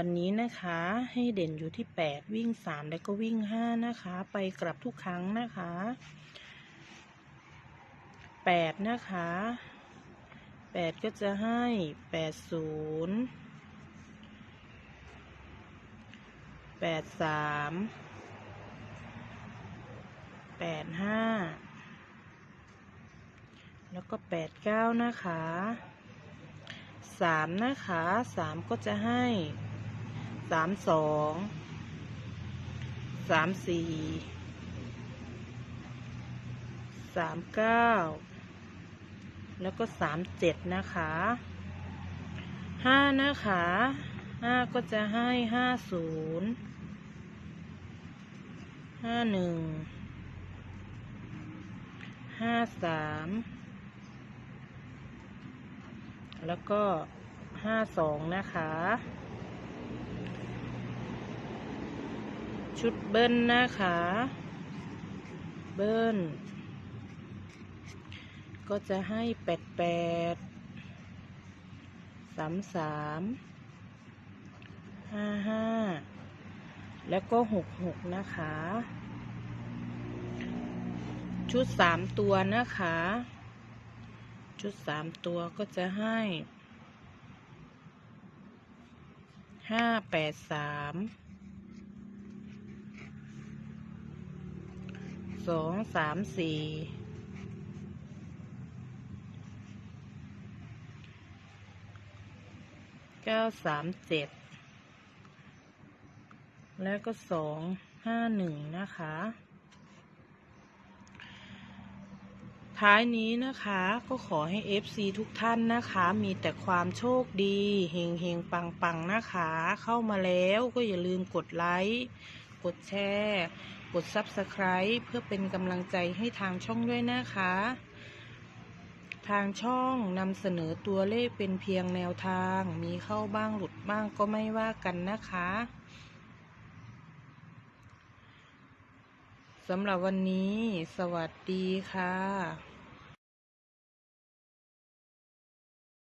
วันนี้นะคะให้เด่นอยู่ที่ 8 วิ่ง 3 แล้วก็วิ่ง 5 นะคะ ไปกลับทุกครั้งนะคะ 8 นะคะ 8 ก็จะให้ 80 83 85 แล้วก็ 89 นะคะ 3 นะคะ 3 ก็จะให้ สามสองสามสี่สามเก้าแล้วก็สามเจ็ดนะคะห้านะคะห้าก็จะให้ห้าศูนย์ห้าหนึ่งห้าสามแล้วก็ห้าสองนะคะ ชุดเบิ้ลนะคะ เบิ้ล ก็จะให้แปดแปดสามสามห้าห้าแล้วก็หกหกนะคะ ชุดสามตัวนะคะ ชุดสามตัวก็จะให้ห้าแปดสาม สองสามสี่เก้าสามเจ็ดแล้วก็สองห้าหนึ่งนะคะ ท้ายนี้นะคะก็ขอให้ FC ทุกท่านนะคะ มีแต่ความโชคดีเฮงเฮงปังปังนะคะ เข้ามาแล้วก็อย่าลืมกดไลค์ กดแชร์ กด Subscribe เพื่อเป็นกำลังใจให้ทางช่องด้วยนะคะ ทางช่องนำเสนอตัวเลขเป็นเพียงแนวทาง มีเข้าบ้างหลุดบ้างก็ไม่ว่ากันนะคะสำหรับวันนี้ สวัสดีค่ะ